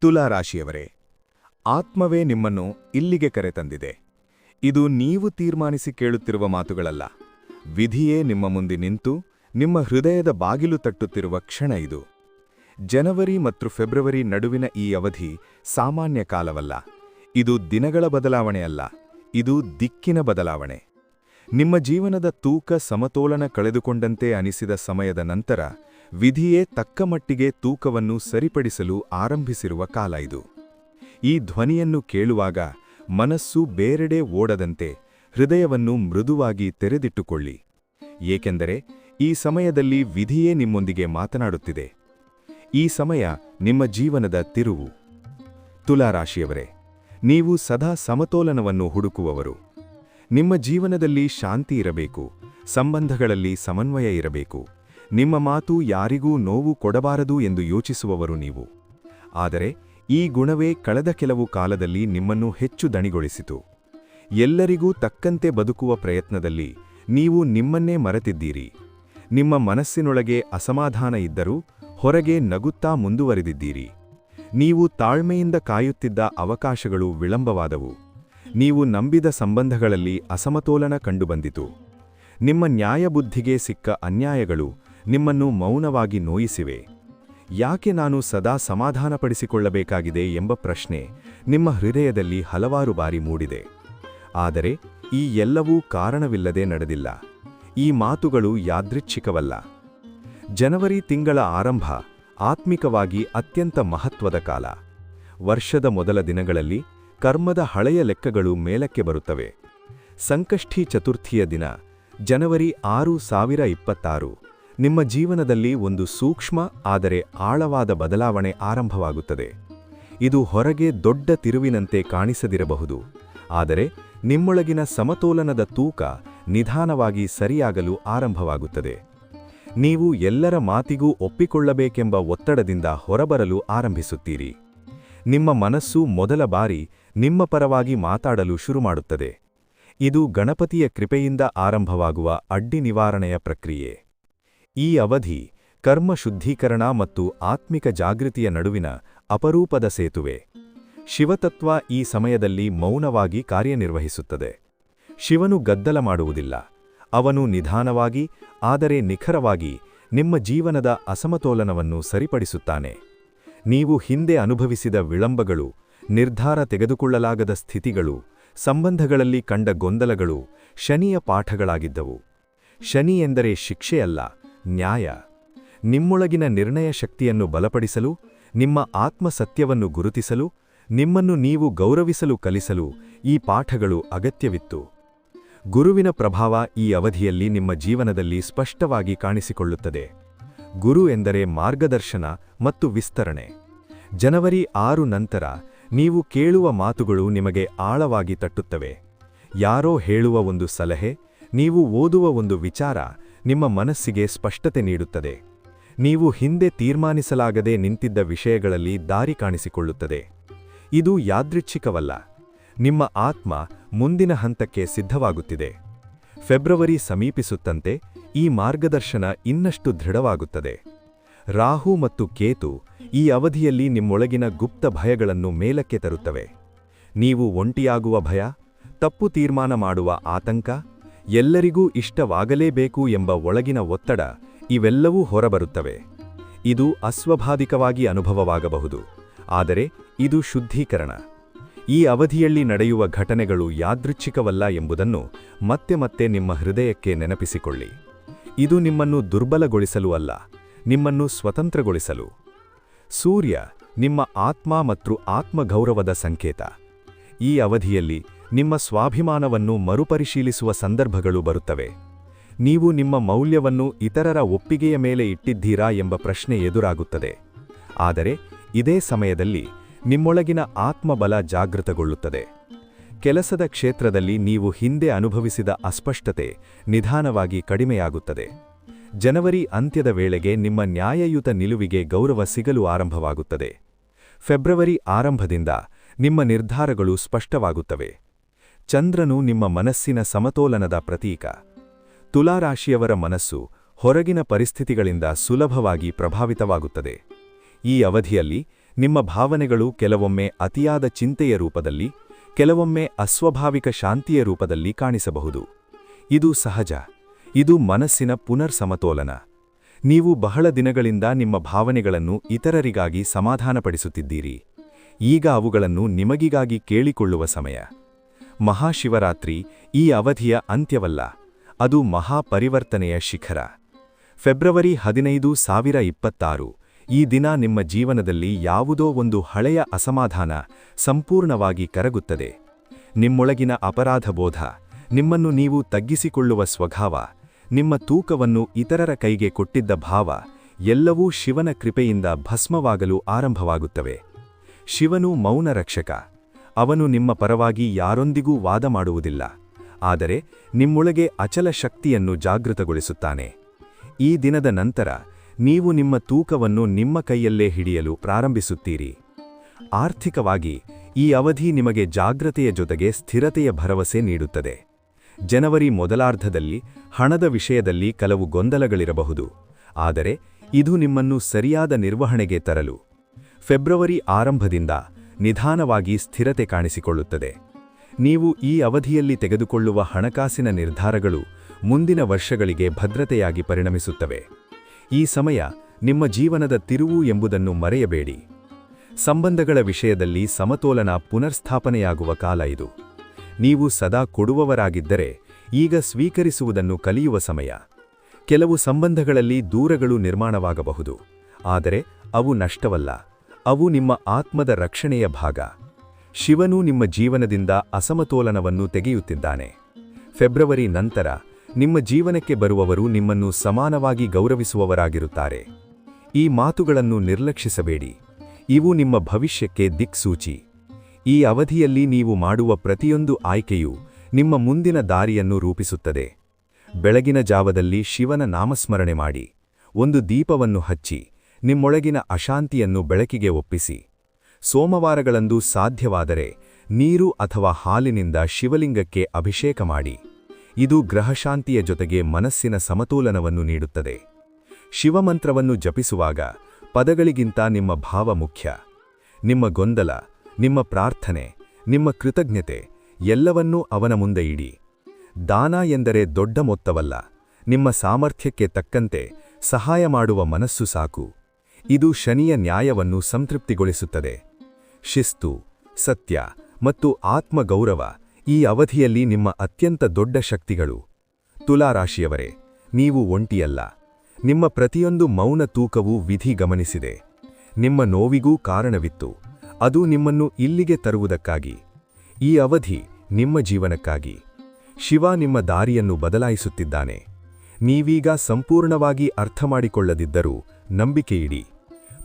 ತುಲಾರಾಶಿಯವರೇ ಆತ್ಮವೇ ನಿಮ್ಮನ್ನು ಇಲ್ಲಿಗೆ ಕರೆತಂದಿದೆ. ಇದು ನೀವು ತೀರ್ಮಾನಿಸಿ ಕೇಳುತ್ತಿರುವ ಮಾತುಗಳಲ್ಲ. ವಿಧಿಯೇ ನಿಮ್ಮ ಮುಂದೆ ನಿಂತು, ನಿಮ್ಮ ಹೃದಯದ ಬಾಗಿಲು ತಟ್ಟುತ್ತಿರುವ ಕ್ಷಣ ಇದು. ಜನವರಿ ಮತ್ತು ಫೆಬ್ರವರಿ ನಡುವಿನ ಈ ಅವಧಿ ಸಾಮಾನ್ಯ ಕಾಲವಲ್ಲ. ಇದು ದಿನಗಳ ಬದಲಾವಣೆಯಲ್ಲ ಇದು ದಿಕ್ಕಿನ ಬದಲಾವಣೆ. ನಿಮ್ಮ ಜೀವನದ ತೂಕ ಸಮತೋಲನ ಕಳೆದುಕೊಂಡಂತೆ ಅನಿಸಿದ ಸಮಯದ ನಂತರ ವಿಧಿಯೇ ತಕ್ಕಮಟ್ಟಿಗೆ ತೂಕವನ್ನು ಸರಿಪಡಿಸಲು ಆರಂಭಿಸಿರುವ ಕಾಲ ಇದು. ಈ ಧ್ವನಿಯನ್ನು ಕೇಳುವಾಗ ಮನಸ್ಸು ಬೇರೆಡೆ ಓಡದಂತೆ ಹೃದಯವನ್ನು ಮೃದುವಾಗಿ ತೆರೆದಿಟ್ಟುಕೊಳ್ಳಿ. ಏಕೆಂದರೆ ಈ ಸಮಯದಲ್ಲಿ ವಿಧಿಯೇ ನಿಮ್ಮೊಂದಿಗೆ ಮಾತನಾಡುತ್ತಿದೆ. ಈ ಸಮಯ ನಿಮ್ಮ ಜೀವನದ ತಿರುವು. ತುಲಾರಾಶಿಯವರೇ, ನೀವು ಸದಾ ಸಮತೋಲನವನ್ನು ಹುಡುಕುವವರು. ನಿಮ್ಮ ಜೀವನದಲ್ಲಿ ಶಾಂತಿ ಇರಬೇಕು, ಸಂಬಂಧಗಳಲ್ಲಿ ಸಮನ್ವಯ ಇರಬೇಕು. ನಿಮ್ಮ ಮಾತು ಯಾರಿಗೂ ನೋವು ಕೊಡಬಾರದು ಎಂದು ಯೋಚಿಸುವವರು ನೀವು. ಆದರೆ ಈ ಗುಣವೇ ಕಳೆದ ಕೆಲವು ಕಾಲದಲ್ಲಿ ನಿಮ್ಮನ್ನು ಹೆಚ್ಚು ದಣಿಗೊಳಿಸಿತು. ಎಲ್ಲರಿಗೂ ತಕ್ಕಂತೆ ಬದುಕುವ ಪ್ರಯತ್ನದಲ್ಲಿ ನೀವು ನಿಮ್ಮನ್ನೇ ಮರೆತಿದ್ದೀರಿ. ನಿಮ್ಮ ಮನಸ್ಸಿನೊಳಗೆ ಅಸಮಾಧಾನ ಇದ್ದರೂ ಹೊರಗೆ ನಗುತ್ತಾ ಮುಂದುವರೆದಿದ್ದೀರಿ. ನೀವು ತಾಳ್ಮೆಯಿಂದ ಕಾಯುತ್ತಿದ್ದ ಅವಕಾಶಗಳು ವಿಳಂಬವಾದವು. ನೀವು ನಂಬಿದ ಸಂಬಂಧಗಳಲ್ಲಿ ಅಸಮತೋಲನ ಕಂಡುಬಂದಿತು. ನಿಮ್ಮ ನ್ಯಾಯಬುದ್ಧಿಗೆ ಸಿಕ್ಕ ಅನ್ಯಾಯಗಳು ನಿಮ್ಮನ್ನು ಮೌನವಾಗಿ ನೋಯಿಸಿವೆ. ಯಾಕೆ ನಾನು ಸದಾ ಸಮಾಧಾನಪಡಿಸಿಕೊಳ್ಳಬೇಕಾಗಿದೆ ಎಂಬ ಪ್ರಶ್ನೆ ನಿಮ್ಮ ಹೃದಯದಲ್ಲಿ ಹಲವಾರು ಬಾರಿ ಮೂಡಿದೆ. ಆದರೆ ಈ ಎಲ್ಲವೂ ಕಾರಣವಿಲ್ಲದೆ ನಡೆದಿಲ್ಲ. ಈ ಮಾತುಗಳು ಯಾದೃಚ್ಛಿಕವಲ್ಲ. ಜನವರಿ ತಿಂಗಳ ಆರಂಭ ಆತ್ಮಿಕವಾಗಿ ಅತ್ಯಂತ ಮಹತ್ವದ ಕಾಲ. ವರ್ಷದ ಮೊದಲ ದಿನಗಳಲ್ಲಿ ಕರ್ಮದ ಹಳೆಯ ಲೆಕ್ಕಗಳು ಮೇಲಕ್ಕೆ ಬರುತ್ತವೆ. ಸಂಕಷ್ಟಿ ಚತುರ್ಥಿಯ ದಿನ, ಜನವರಿ ಆರು ಸಾವಿರ ಇಪ್ಪತ್ತಾರು. ನಿಮ್ಮ ಜೀವನದಲ್ಲಿ ಒಂದು ಸೂಕ್ಷ್ಮ, ಆದರೆ ಆಳವಾದ ಬದಲಾವಣೆ ಆರಂಭವಾಗುತ್ತದೆ. ಇದು ಹೊರಗೆ ದೊಡ್ಡ ತಿರುವಿನಂತೆ ಕಾಣಿಸದಿರಬಹುದು. ಆದರೆ ನಿಮ್ಮೊಳಗಿನ ಸಮತೋಲನದ ತೂಕ ನಿಧಾನವಾಗಿ ಸರಿಯಾಗಲು ಆರಂಭವಾಗುತ್ತದೆ. ನೀವು ಎಲ್ಲರ ಮಾತಿಗೂ ಒಪ್ಪಿಕೊಳ್ಳಬೇಕೆಂಬ ಒತ್ತಡದಿಂದ ಹೊರಬರಲು ಆರಂಭಿಸುತ್ತೀರಿ. ನಿಮ್ಮ ಮನಸ್ಸು ಮೊದಲ ಬಾರಿ ನಿಮ್ಮ ಪರವಾಗಿ ಮಾತಾಡಲು ಶುರುಮಾಡುತ್ತದೆ. ಇದು ಗಣಪತಿಯ ಕೃಪೆಯಿಂದ ಆರಂಭವಾಗುವ ಅಡ್ಡಿ ನಿವಾರಣೆಯ ಪ್ರಕ್ರಿಯೆ. ಈ ಅವಧಿ ಕರ್ಮ ಶುದ್ಧೀಕರಣ ಮತ್ತು ಆತ್ಮಿಕ ಜಾಗೃತಿಯ ನಡುವಿನ ಅಪರೂಪದ ಸೇತುವೆ. ಶಿವತತ್ವ ಈ ಸಮಯದಲ್ಲಿ ಮೌನವಾಗಿ ಕಾರ್ಯನಿರ್ವಹಿಸುತ್ತದೆ. ಶಿವನು ಗದ್ದಲ ಮಾಡುವುದಿಲ್ಲ. ಅವನು ನಿಧಾನವಾಗಿ, ಆದರೆ ನಿಖರವಾಗಿ ನಿಮ್ಮ ಜೀವನದ ಅಸಮತೋಲನವನ್ನು ಸರಿಪಡಿಸುತ್ತಾನೆ. ನೀವು ಹಿಂದೆ ಅನುಭವಿಸಿದ ವಿಳಂಬಗಳು, ನಿರ್ಧಾರ ತೆಗೆದುಕೊಳ್ಳಲಾಗದ ಸ್ಥಿತಿಗಳು, ಸಂಬಂಧಗಳಲ್ಲಿ ಕಂಡ ಗೊಂದಲಗಳು ಶನಿಯ ಪಾಠಗಳಾಗಿದ್ದವು. ಶನಿ ಎಂದರೆ ಶಿಕ್ಷೆಯಲ್ಲ ನ್ಯಾಯ. ನಿಮ್ಮೊಳಗಿನ ನಿರ್ಣಯ ಶಕ್ತಿಯನ್ನು ಬಲಪಡಿಸಲು, ನಿಮ್ಮ ಆತ್ಮಸತ್ಯವನ್ನು ಗುರುತಿಸಲು, ನಿಮ್ಮನ್ನು ನೀವು ಗೌರವಿಸಲು ಕಲಿಸಲು ಈ ಪಾಠಗಳು ಅಗತ್ಯವಿತ್ತು. ಗುರುವಿನ ಪ್ರಭಾವ ಈ ಅವಧಿಯಲ್ಲಿ ನಿಮ್ಮ ಜೀವನದಲ್ಲಿ ಸ್ಪಷ್ಟವಾಗಿ ಕಾಣಿಸಿಕೊಳ್ಳುತ್ತದೆ. ಗುರು ಎಂದರೆ ಮಾರ್ಗದರ್ಶನ ಮತ್ತು ವಿಸ್ತರಣೆ. ಜನವರಿ ಆರು ನಂತರ ನೀವು ಕೇಳುವ ಮಾತುಗಳು ನಿಮಗೆ ಆಳವಾಗಿ ತಟ್ಟುತ್ತವೆ. ಯಾರೋ ಹೇಳುವ ಒಂದು ಸಲಹೆ, ನೀವು ಓದುವ ಒಂದು ವಿಚಾರ ನಿಮ್ಮ ಮನಸ್ಸಿಗೆ ಸ್ಪಷ್ಟತೆ ನೀಡುತ್ತದೆ. ನೀವು ಹಿಂದೆ ತೀರ್ಮಾನಿಸಲಾಗದೆ ನಿಂತಿದ್ದ ವಿಷಯಗಳಲ್ಲಿ ದಾರಿ ಕಾಣಿಸಿಕೊಳ್ಳುತ್ತದೆ. ಇದು ಯಾದೃಚ್ಛಿಕವಲ್ಲ. ನಿಮ್ಮ ಆತ್ಮ ಮುಂದಿನ ಹಂತಕ್ಕೆ ಸಿದ್ಧವಾಗುತ್ತಿದೆ. ಫೆಬ್ರವರಿ ಸಮೀಪಿಸುತ್ತಂತೆ ಈ ಮಾರ್ಗದರ್ಶನ ಇನ್ನಷ್ಟು ದೃಢವಾಗುತ್ತದೆ. ರಾಹು ಮತ್ತು ಕೇತು ಈ ಅವಧಿಯಲ್ಲಿ ನಿಮ್ಮೊಳಗಿನ ಗುಪ್ತ ಭಯಗಳನ್ನು ಮೇಲಕ್ಕೆ ತರುತ್ತವೆ. ನೀವು ಒಂಟಿಯಾಗುವ ಭಯ, ತಪ್ಪು ತೀರ್ಮಾನ ಮಾಡುವ ಆತಂಕ ಎಲ್ಲರಿಗೂ ಇಷ್ಟವಾಗಲೇಬೇಕು ಎಂಬ ಒಳಗಿನ ಒತ್ತಡ ಇವೆಲ್ಲವೂ ಹೊರಬರುತ್ತವೆ. ಇದು ಅಸ್ವಾಭಾವಿಕವಾಗಿ ಅನುಭವವಾಗಬಹುದು. ಆದರೆ ಇದು ಶುದ್ಧೀಕರಣ. ಈ ಅವಧಿಯಲ್ಲಿ ನಡೆಯುವ ಘಟನೆಗಳು ಯಾದೃಚ್ಛಿಕವಲ್ಲ ಎಂಬುದನ್ನು ಮತ್ತೆ ಮತ್ತೆ ನಿಮ್ಮ ಹೃದಯಕ್ಕೆ ನೆನಪಿಸಿಕೊಳ್ಳಿ. ಇದು ನಿಮ್ಮನ್ನು ದುರ್ಬಲಗೊಳಿಸಲು ಅಲ್ಲ, ನಿಮ್ಮನ್ನು ಸ್ವತಂತ್ರಗೊಳಿಸಲು. ಸೂರ್ಯ ನಿಮ್ಮ ಆತ್ಮ ಮತ್ತು ಆತ್ಮಗೌರವದ ಸಂಕೇತ. ಈ ಅವಧಿಯಲ್ಲಿ ನಿಮ್ಮ ಸ್ವಾಭಿಮಾನವನ್ನು ಮರುಪರಿಶೀಲಿಸುವ ಸಂದರ್ಭಗಳು ಬರುತ್ತವೆ. ನೀವು ನಿಮ್ಮ ಮೌಲ್ಯವನ್ನು ಇತರರ ಒಪ್ಪಿಗೆಯ ಮೇಲೆ ಇಟ್ಟಿದ್ದೀರಾ ಎಂಬ ಪ್ರಶ್ನೆ ಎದುರಾಗುತ್ತದೆ. ಆದರೆ, ಇದೇ ಸಮಯದಲ್ಲಿ ನಿಮ್ಮೊಳಗಿನ ಆತ್ಮಬಲ ಜಾಗೃತಗೊಳ್ಳುತ್ತದೆ. ಕೆಲಸದ ಕ್ಷೇತ್ರದಲ್ಲಿ ನೀವು ಹಿಂದೆ ಅನುಭವಿಸಿದ ಅಸ್ಪಷ್ಟತೆ ನಿಧಾನವಾಗಿ ಕಡಿಮೆಯಾಗುತ್ತದೆ. ಜನವರಿ ಅಂತ್ಯದ ವೇಳೆಗೆ ನಿಮ್ಮ ನ್ಯಾಯಯುತ ನಿಲುವಿಗೆ ಗೌರವ ಸಿಗಲು ಆರಂಭವಾಗುತ್ತದೆ. ಫೆಬ್ರವರಿ ಆರಂಭದಿಂದ ನಿಮ್ಮ ನಿರ್ಧಾರಗಳು ಸ್ಪಷ್ಟವಾಗುತ್ತವೆ. ಚಂದ್ರನು ನಿಮ್ಮ ಮನಸ್ಸಿನ ಸಮತೋಲನದ ಪ್ರತೀಕ. ತುಲಾರಾಶಿಯವರ ಮನಸ್ಸು ಹೊರಗಿನ ಪರಿಸ್ಥಿತಿಗಳಿಂದ ಸುಲಭವಾಗಿ ಪ್ರಭಾವಿತವಾಗುತ್ತದೆ. ಈ ಅವಧಿಯಲ್ಲಿ ನಿಮ್ಮ ಭಾವನೆಗಳು ಕೆಲವೊಮ್ಮೆ ಅತಿಯಾದ ಚಿಂತೆಯ ರೂಪದಲ್ಲಿ, ಕೆಲವೊಮ್ಮೆ ಅಸ್ವಾಭಾವಿಕ ಶಾಂತಿಯ ರೂಪದಲ್ಲಿ ಕಾಣಿಸಬಹುದು. ಇದು ಸಹಜ. ಇದು ಮನಸ್ಸಿನ ಪುನರ್ ಸಮತೋಲನ ನೀವು ಬಹಳ ದಿನಗಳಿಂದ ನಿಮ್ಮ ಭಾವನೆಗಳನ್ನು ಇತರರಿಗಾಗಿ ಸಮಾಧಾನಪಡಿಸುತ್ತಿದ್ದೀರಿ. ಈಗ ಅವುಗಳನ್ನು ನಿಮಗಿಗಾಗಿ ಕೇಳಿಕೊಳ್ಳುವ ಸಮಯ. ಮಹಾಶಿವರಾತ್ರಿ ಈ ಅವಧಿಯ ಅಂತ್ಯವಲ್ಲ, ಅದು ಮಹಾಪರಿವರ್ತನೆಯ ಶಿಖರ. ಫೆಬ್ರವರಿ ಹದಿನೈದು ಸಾವಿರ ಇಪ್ಪತ್ತಾರು, ಈ ದಿನ ನಿಮ್ಮ ಜೀವನದಲ್ಲಿ ಯಾವುದೋ ಒಂದು ಹಳೆಯ ಅಸಮಾಧಾನ ಸಂಪೂರ್ಣವಾಗಿ ಕರಗುತ್ತದೆ. ನಿಮ್ಮೊಳಗಿನ ಅಪರಾಧಬೋಧ, ನಿಮ್ಮನ್ನು ನೀವು ತಗ್ಗಿಸಿಕೊಳ್ಳುವ ಸ್ವಭಾವ, ನಿಮ್ಮ ತೂಕವನ್ನು ಇತರರ ಕೈಗೆ ಕೊಟ್ಟಿದ್ದ ಭಾವ, ಎಲ್ಲವೂ ಶಿವನ ಕೃಪೆಯಿಂದ ಭಸ್ಮವಾಗಲು ಆರಂಭವಾಗುತ್ತವೆ. ಶಿವನು ಮೌನ ರಕ್ಷಕ ಅವನು ನಿಮ್ಮ ಪರವಾಗಿ ಯಾರೊಂದಿಗೂ ವಾದ ಮಾಡುವುದಿಲ್ಲ ಆದರೆ ನಿಮ್ಮೊಳಗೆ ಅಚಲ ಶಕ್ತಿಯನ್ನು ಜಾಗೃತಗೊಳಿಸುತ್ತಾನೆ. ಈ ದಿನದ ನಂತರ ನೀವು ನಿಮ್ಮ ತೂಕವನ್ನು ನಿಮ್ಮ ಕೈಯಲ್ಲೇ ಹಿಡಿಯಲು ಪ್ರಾರಂಭಿಸುತ್ತೀರಿ. ಆರ್ಥಿಕವಾಗಿ ಈ ಅವಧಿ ನಿಮಗೆ ಜಾಗ್ರತೆಯ ಜೊತೆಗೆ ಸ್ಥಿರತೆಯ ಭರವಸೆ ನೀಡುತ್ತದೆ. ಜನವರಿ ಮೊದಲಾರ್ಧದಲ್ಲಿ ಹಣದ ವಿಷಯದಲ್ಲಿ ಕೆಲವು ಗೊಂದಲಗಳಿರಬಹುದು, ಆದರೆ ಇದು ನಿಮ್ಮನ್ನು ಸರಿಯಾದ ನಿರ್ವಹಣೆಗೆ ತರಲು. ಫೆಬ್ರವರಿ ಆರಂಭದಿಂದ ನಿಧಾನವಾಗಿ ಸ್ಥಿರತೆ ಕಾಣಿಸಿಕೊಳ್ಳುತ್ತದೆ. ನೀವು ಈ ಅವಧಿಯಲ್ಲಿ ತೆಗೆದುಕೊಳ್ಳುವ ಹಣಕಾಸಿನ ನಿರ್ಧಾರಗಳು ಮುಂದಿನ ವರ್ಷಗಳಿಗೆ ಭದ್ರತೆಯಾಗಿ ಪರಿಣಮಿಸುತ್ತವೆ. ಈ ಸಮಯ ನಿಮ್ಮ ಜೀವನದ ತಿರುವು ಎಂಬುದನ್ನು ಮರೆಯಬೇಡಿ. ಸಂಬಂಧಗಳ ವಿಷಯದಲ್ಲಿ ಸಮತೋಲನ ಪುನರ್ಸ್ಥಾಪನೆಯಾಗುವ ಕಾಲ ಇದು. ನೀವು ಸದಾ ಕೊಡುವವರಾಗಿದ್ದರೆ ಈಗ ಸ್ವೀಕರಿಸುವುದನ್ನು ಕಲಿಯುವ ಸಮಯ. ಕೆಲವು ಸಂಬಂಧಗಳಲ್ಲಿ ದೂರಗಳು ನಿರ್ಮಾಣವಾಗಬಹುದು. ಆದರೆ ಅವು ನಷ್ಟವಲ್ಲ. ಅವು ನಿಮ್ಮ ಆತ್ಮದ ರಕ್ಷಣೆಯ ಭಾಗ. ಶಿವನು ನಿಮ್ಮ ಜೀವನದಿಂದ ಅಸಮತೋಲನವನ್ನು ತೆಗೆಯುತ್ತಿದ್ದಾನೆ. ಫೆಬ್ರವರಿ ನಂತರ ನಿಮ್ಮ ಜೀವನಕ್ಕೆ ಬರುವವರು ನಿಮ್ಮನ್ನು ಸಮಾನವಾಗಿ ಗೌರವಿಸುವವರಾಗಿರುತ್ತಾರೆ. ಈ ಮಾತುಗಳನ್ನು ನಿರ್ಲಕ್ಷಿಸಬೇಡಿ. ಇವು ನಿಮ್ಮ ಭವಿಷ್ಯಕ್ಕೆ ದಿಕ್ಸೂಚಿ. ಈ ಅವಧಿಯಲ್ಲಿ ನೀವು ಮಾಡುವ ಪ್ರತಿಯೊಂದು ಆಯ್ಕೆಯೂ ನಿಮ್ಮ ಮುಂದಿನ ದಾರಿಯನ್ನು ರೂಪಿಸುತ್ತದೆ. ಬೆಳಗಿನ ಜಾವದಲ್ಲಿ ಶಿವನ ನಾಮಸ್ಮರಣೆ ಮಾಡಿ. ಒಂದು ದೀಪವನ್ನು ಹಚ್ಚಿ. ನಿಮ್ಮೊಳಗಿನ ಅಶಾಂತಿಯನ್ನು ಬೆಳಕಿಗೆ ಒಪ್ಪಿಸಿ. ಸೋಮವಾರಗಳಂದು ಸಾಧ್ಯವಾದರೆ ನೀರು ಅಥವಾ ಹಾಲಿನಿಂದ ಶಿವಲಿಂಗಕ್ಕೆ ಅಭಿಷೇಕ ಮಾಡಿ. ಇದು ಗ್ರಹಶಾಂತಿಯ ಜೊತೆಗೆ ಮನಸ್ಸಿನ ಸಮತೋಲನವನ್ನು ನೀಡುತ್ತದೆ. ಶಿವಮಂತ್ರವನ್ನು ಜಪಿಸುವಾಗ ಪದಗಳಿಗಿಂತ ನಿಮ್ಮ ಭಾವ ಮುಖ್ಯ. ನಿಮ್ಮ ಗೊಂದಲ, ನಿಮ್ಮ ಪ್ರಾರ್ಥನೆ, ನಿಮ್ಮ ಕೃತಜ್ಞತೆ ಎಲ್ಲವನ್ನೂ ಅವನ ಮುಂದೆ ಇಡಿ. ದಾನ ಎಂದರೆ ದೊಡ್ಡ ಮೊತ್ತವಲ್ಲ, ನಿಮ್ಮ ಸಾಮರ್ಥ್ಯಕ್ಕೆ ತಕ್ಕಂತೆ ಸಹಾಯ ಮಾಡುವ ಮನಸ್ಸು ಸಾಕು. ಇದು ಶನಿಯ ನ್ಯಾಯವನ್ನು ಸಂತೃಪ್ತಿಗೊಳಿಸುತ್ತದೆ. ಶಿಸ್ತು, ಸತ್ಯ ಮತ್ತು ಆತ್ಮಗೌರವ ಈ ಅವಧಿಯಲ್ಲಿ ನಿಮ್ಮ ಅತ್ಯಂತ ದೊಡ್ಡ ಶಕ್ತಿಗಳು. ತುಲಾರಾಶಿಯವರೇ, ನೀವು ಒಂಟಿಯಲ್ಲ. ನಿಮ್ಮ ಪ್ರತಿಯೊಂದು ಮೌನ ತೂಕವೂ ವಿಧಿ ಗಮನಿಸಿದೆ. ನಿಮ್ಮ ನೋವಿಗೂ ಕಾರಣವಿತ್ತು. ಅದು ನಿಮ್ಮನ್ನು ಇಲ್ಲಿಗೆ ತರುವುದಕ್ಕಾಗಿ. ಈ ಅವಧಿ ನಿಮ್ಮ ಜೀವನಕ್ಕಾಗಿ. ಶಿವ ನಿಮ್ಮ ದಾರಿಯನ್ನು ಬದಲಾಯಿಸುತ್ತಿದ್ದಾನೆ. ನೀವೀಗ ಸಂಪೂರ್ಣವಾಗಿ ಅರ್ಥಮಾಡಿಕೊಳ್ಳದಿದ್ದರೂ ನಂಬಿಕೆಯಿಡಿ.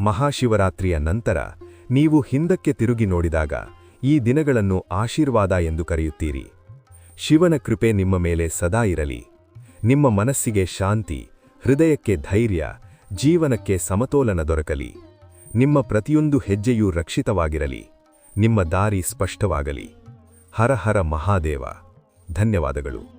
ಮಹಾಶಿವರಾತ್ರಿಯ ನಂತರ ನೀವು ಹಿಂದಕ್ಕೆ ತಿರುಗಿ ನೋಡಿದಾಗ ಈ ದಿನಗಳನ್ನು ಆಶೀರ್ವಾದ ಎಂದು ಕರೆಯುತ್ತೀರಿ. ಶಿವನ ಕೃಪೆ ನಿಮ್ಮ ಮೇಲೆ ಸದಾ ಇರಲಿ. ನಿಮ್ಮ ಮನಸ್ಸಿಗೆ ಶಾಂತಿ, ಹೃದಯಕ್ಕೆ ಧೈರ್ಯ, ಜೀವನಕ್ಕೆ ಸಮತೋಲನ ದೊರಕಲಿ. ನಿಮ್ಮ ಪ್ರತಿಯೊಂದು ಹೆಜ್ಜೆಯೂ ರಕ್ಷಿತವಾಗಿರಲಿ. ನಿಮ್ಮ ದಾರಿ ಸ್ಪಷ್ಟವಾಗಲಿ. ಹರ ಹರ ಮಹಾದೇವ. ಧನ್ಯವಾದಗಳು.